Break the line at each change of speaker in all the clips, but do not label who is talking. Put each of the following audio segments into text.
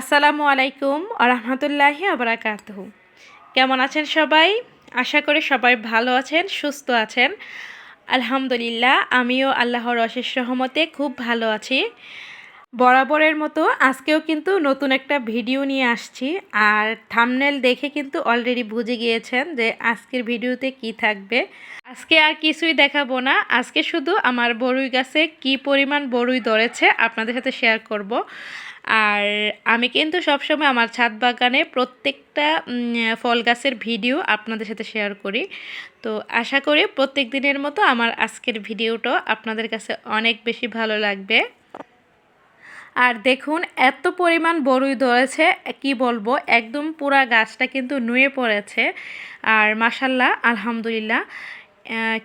আসসালামু আলাইকুম আরহামতুল্লাহি আবরাকাত কেমন আছেন সবাই? আশা করি সবাই ভালো আছেন, সুস্থ আছেন। আলহামদুলিল্লাহ, আমিও আল্লাহর অশেষ রহমতে খুব ভালো আছি। বরাবরের মতো আজকেও কিন্তু নতুন একটা ভিডিও নিয়ে আসছি। আর থামনেল দেখে কিন্তু অলরেডি বুঝে গিয়েছেন যে আজকের ভিডিওতে কি থাকবে। আজকে আর কিছুই দেখাবো না। আজকে শুধু আমার বড়ুই গাছে কি পরিমাণ বড়ুই ধরেছে আপনাদের সাথে শেয়ার করব। আর আমি কিন্তু সবসময় আমার ছাদ বাগানে প্রত্যেকটা ফল গাছের ভিডিও আপনাদের সাথে শেয়ার করি। তো আশা করি প্রত্যেক দিনের মতো আমার আজকের ভিডিওটাও আপনাদের কাছে অনেক বেশি ভালো লাগবে। আর দেখুন, এত পরিমাণ বড়ই ধরেছে, কি বলব, একদম পুরা গাছটা কিন্তু নুয়ে পড়েছে। আর মাসাল্লাহ আলহামদুলিল্লাহ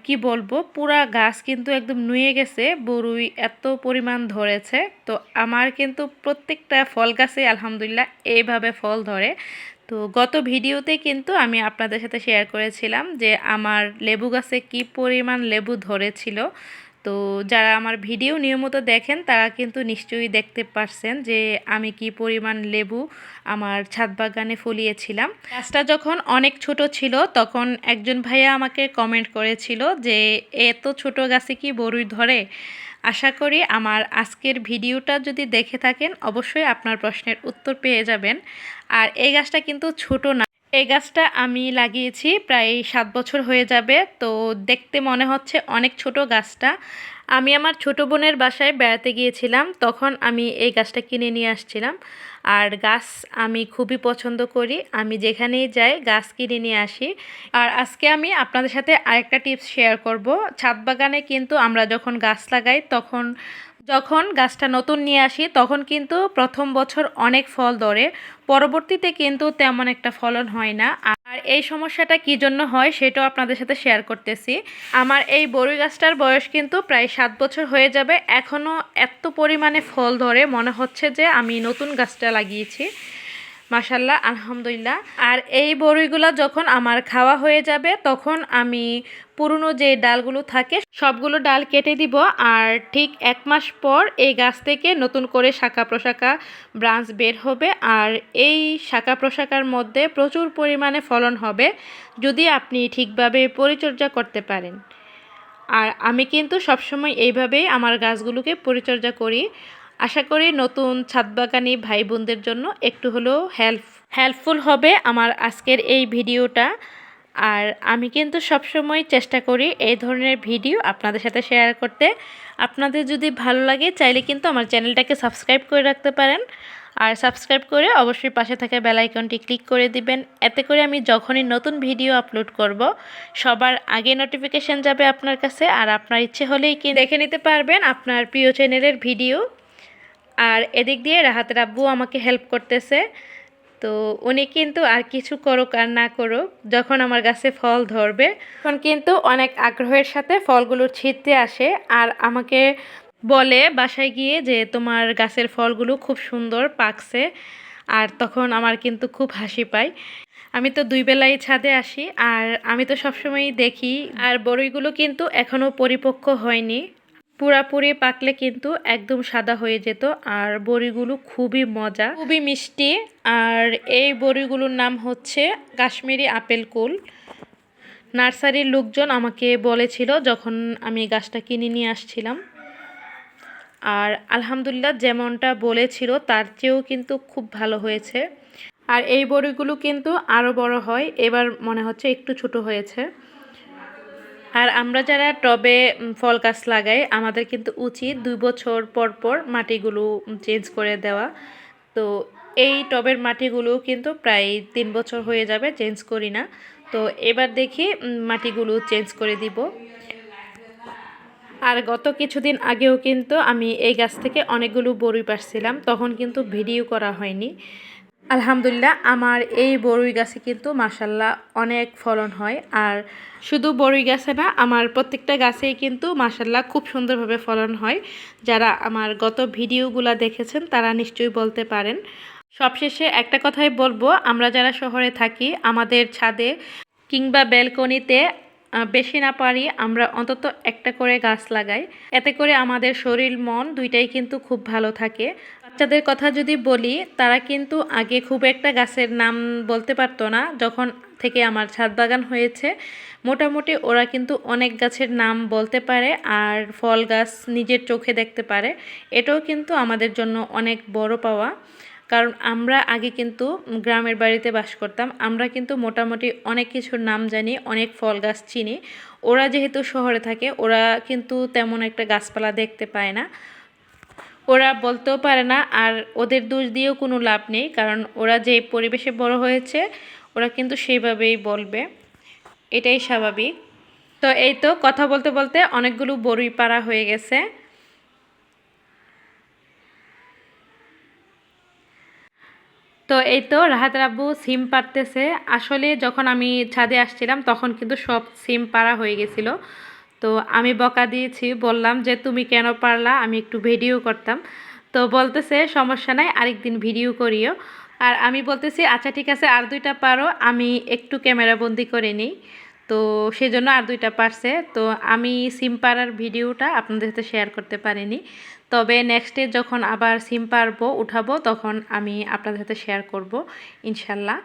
কি বলব, পুরা গাছ কিন্তু একদম নুয়ে গেছে বড়ুই এত পরিমাণ ধরেছে। তো আমার কিন্তু প্রত্যেকটা ফল গাছে আলহামদুলিল্লাহ এইভাবে ফল ধরে। তো গত ভিডিওতে কিন্তু আমি আপনাদের সাথে শেয়ার করেছিলাম যে আমার লেবু গাছে কি পরিমাণ লেবু ধরেছিল। তো যারা আমার ভিডিও নিয়মিত দেখেন, তারা কিন্তু নিশ্চয়ই দেখতে পারছেন যে আমি কি পরিমাণ লেবু আমার ছাদ বাগানে ফলিয়েছিলাম। গাছটা যখন অনেক ছোট ছিল, তখন একজন ভাইয়া আমাকে কমেন্ট করেছিল যে, এত ছোট গাছে কি বড়ুই ধরে? আশা করি আমার আজকের ভিডিওটা যদি দেখে থাকেন, অবশ্যই আপনার প্রশ্নের উত্তর পেয়ে যাবেন। আর এই গাছটা কিন্তু ছোট না। এই গাছটা আমি লাগিয়েছি, প্রায় সাত বছর হয়ে যাবে। তো দেখতে মনে হচ্ছে অনেক ছোট গাছটা। আমি আমার ছোট বোনের বাসায় বেড়াতে গিয়েছিলাম, তখন আমি এই গাছটা কিনে নিয়ে আসছিলাম। আর গাছ আমি খুবই পছন্দ করি, আমি যেখানেই যাই গাছ কিনে নিয়ে আসি। আর আজকে আমি আপনাদের সাথে আরেকটা টিপস শেয়ার করব। ছাদ বাগানে কিন্তু আমরা যখন গাছ লাগাই, তখন যখন গাছটা নতুন নিয়ে আসি, তখন কিন্তু প্রথম বছর অনেক ফল ধরে, পরবর্তীতে কিন্তু তেমন একটা ফলন হয় না। আর এই সমস্যাটা কি জন্য হয় সেটাও আপনাদের সাথে শেয়ার করতেছি। আমার এই বড়ই গাছটার বয়স কিন্তু প্রায় সাত বছর হয়ে যাবে। এখনও এত পরিমাণে ফল ধরে মনে হচ্ছে যে আমি নতুন গাছটা লাগিয়েছি। মাসাল্লাহ আলহামদুলিল্লাহ। আর এই বড়িগুলো যখন আমার খাওয়া হয়ে যাবে, তখন আমি পুরনো যে ডালগুলো থাকে, সবগুলো ডাল কেটে দিব। আর ঠিক এক মাস পর এই গাছ থেকে নতুন করে শাখা প্রশাখা ব্রাঞ্চ বের হবে। আর এই শাখা প্রশাখার মধ্যে প্রচুর পরিমাণে ফলন হবে, যদি আপনি ঠিকভাবে পরিচর্যা করতে পারেন। আর আমি কিন্তু সবসময় এইভাবেই আমার গাছগুলোকে পরিচর্যা করি। আশা করি নতুন ছাদবাগানি ভাই বোনদের জন্য একটু হলেও হেল্প, হেল্পফুল হবে আমার আজকের এই ভিডিওটা। আর আমি কিন্তু সবসময় চেষ্টা করি এই ধরনের ভিডিও আপনাদের সাথে শেয়ার করতে। আপনাদের যদি ভালো লাগে চাইলে কিন্তু আমার চ্যানেলটাকে সাবস্ক্রাইব করে রাখতে পারেন। আর সাবস্ক্রাইব করে অবশ্যই পাশে থাকা বেল আইকনটি ক্লিক করে দিবেন। এতে করে আমি যখনই নতুন ভিডিও আপলোড করব, সবার আগে নোটিফিকেশান যাবে আপনার কাছে। আর আপনার ইচ্ছে হলেই কি দেখে নিতে পারবেন আপনার প্রিয় চ্যানেলের ভিডিও। আর এদিক দিয়ে রাহাতের আব্বু আমাকে হেল্প করতেছে। তো উনি কিন্তু আর কিছু করুক আর না করুক, যখন আমার গাছে ফল ধরবে, তখন কিন্তু অনেক আগ্রহের সাথে ফলগুলো ছিঁড়তে আসে। আর আমাকে বলে বাসায় গিয়ে যে তোমার গাছের ফলগুলো খুব সুন্দর পাকছে, আর তখন আমার কিন্তু খুব হাসি পায়। আমি তো দুই বেলাই ছাদে আসি, আর আমি তো সবসময়ই দেখি, আর বড়ইগুলো কিন্তু এখনও পরিপক্ক হয়নি। পুরাপুরি পাকলে কিন্তু একদম সাদা হয়ে যেত। আর বড়িগুলো খুবই মজা। খুবই মিষ্টি। আর এই বড়িগুলোর নাম হচ্ছে কাশ্মীরি আপেল কুল। নার্সারির লোকজন আমাকে বলেছিল যখন আমি গাছটা কিনে নিয়ে আসছিলাম। আর আলহামদুলিল্লাহ যেমনটা বলেছিল, তার চেয়েও কিন্তু খুব ভালো হয়েছে। আর এই বড়িগুলো কিন্তু আরও বড় হয়। এবার মনে হচ্ছে একটু ছোট হয়েছে। আর আমরা যারা টবে ফল গাছ লাগাই, আমাদের কিন্তু উচিত দুই বছর পর পর মাটিগুলো চেঞ্জ করে দেওয়া। তো এই টবের মাটিগুলো কিন্তু প্রায় তিন বছর হয়ে যাবে চেঞ্জ করি না। তো এবার দেখি মাটিগুলো চেঞ্জ করে দিব। আর গত কিছুদিন আগেও কিন্তু আমি এই গাছ থেকে অনেকগুলো বড়ি পারছিলাম তখন কিন্তু ভিডিও করা হয়নি। আলহামদুলিল্লাহ, আমার এই বড়ই গাছে কিন্তু মাসাল্লাহ অনেক ফলন হয়। আর শুধু বড়ই গাছে না, আমার প্রত্যেকটা গাছেই কিন্তু মাসাল্লাহ খুব সুন্দরভাবে ফলন হয়। যারা আমার গত ভিডিওগুলো দেখেছেন, তারা নিশ্চয়ই বলতে পারেন। সবশেষে একটা কথাই বলব, আমরা যারা শহরে থাকি, আমাদের ছাদে কিংবা ব্যালকনিতে বেশি না পারি আমরা অন্তত একটা করে গাছ লাগাই। এতে করে আমাদের শরীর, মন দুইটাই কিন্তু খুব ভালো থাকে। বাচ্চাদের কথা যদি বলি, তারা কিন্তু আগে খুব একটা গাছের নাম বলতে পারতো না। যখন থেকে আমার ছাদ বাগান হয়েছে, মোটামুটি ওরা কিন্তু অনেক গাছের নাম বলতে পারে আর ফল গাছ নিজের চোখে দেখতে পারে। এটাও কিন্তু আমাদের জন্য অনেক বড় পাওয়া। কারণ আমরা আগে কিন্তু গ্রামের বাড়িতে বাস করতাম। আমরা কিন্তু মোটামুটি অনেক কিছুর নাম জানি, অনেক ফল গাছ চিনি। ওরা যেহেতু শহরে থাকে, ওরা কিন্তু তেমন একটা গাছপালা দেখতে পায় না। ওরা বলতেও পারে না আর ওদের দোষ দিয়েও কোনো লাভ নেই, কারণ ওরা যে পরিবেশে বড় হয়েছে, ওরা কিন্তু সেইভাবেই বলবে। এটাই স্বাভাবিক। তো এই তো কথা বলতে বলতে অনেকগুলো বড়ই পাড়া হয়ে গেছে। তো এই তো রাহাত আব্বু সিম পারতেছে আসলে যখন আমি ছাদে আসছিলাম, তখন কিন্তু সব সিম পাড়া হয়ে গেছিল। তো আমি বকা দিয়েছি, বললাম যে তুমি কেন পারলা? আমি একটু ভিডিও করতাম। তো বলতেছে, সমস্যা নাই, আরেকদিন ভিডিও করিও। আর আমি বলতেছি আচ্ছা ঠিক আছে, আর দুইটা পারো, আমি একটু ক্যামেরা বন্দি করে নিই। তো সেজন্য আর দুইটা পারছে। তো আমি সিম পাড়ার ভিডিওটা আপনাদের সাথে শেয়ার করতে পারিনি। তবে নেক্সটে যখন আবার সিম পারব উঠাবো, তখন আমি আপনাদের সাথে শেয়ার করব, ইনশাল্লাহ।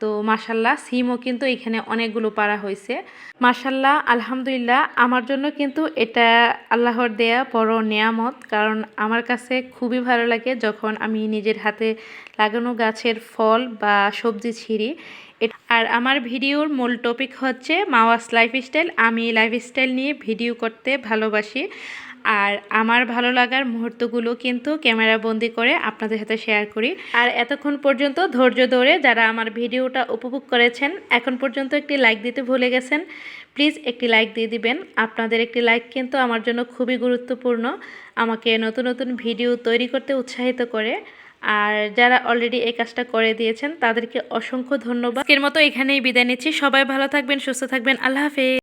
তো মাসাল্লাহ সিমও কিন্তু এখানে অনেকগুলো পাড়া হয়েছে মাসাল্লাহ আলহামদুলিল্লাহ, আমার জন্য কিন্তু এটা আল্লাহর দেয়া বড় নেয়ামত, কারণ আমার কাছে খুবই ভালো লাগে যখন আমি নিজের হাতে লাগানো গাছের ফল বা সবজি ছিঁড়ি। আর আমার ভিডিওর মূল টপিক হচ্ছে মাওয়াস লাইফস্টাইল আমি লাইফস্টাইল নিয়ে ভিডিও করতে ভালোবাসি। আর আমার ভালো লাগার মুহূর্তগুলো কিন্তু ক্যামেরা বন্দি করে আপনাদের সাথে শেয়ার করি। আর এতক্ষণ পর্যন্ত ধৈর্য ধরে যারা আমার ভিডিওটা উপভোগ করেছেন, এখন পর্যন্ত একটি লাইক দিতে ভুলে গেছেন প্লিজ একটি লাইক দিয়ে দিবেন। আপনাদের একটি লাইক কিন্তু আমার জন্য খুবই গুরুত্বপূর্ণ, আমাকে নতুন নতুন ভিডিও তৈরি করতে উৎসাহিত করে। আর যারা অলরেডি এই কাজটা করে দিয়েছেন, তাদেরকে অসংখ্য ধন্যবাদ। এর মতো এখানেই বিদায় নিচ্ছি। সবাই ভালো থাকবেন, সুস্থ থাকবেন। আল্লাহ হাফেজ।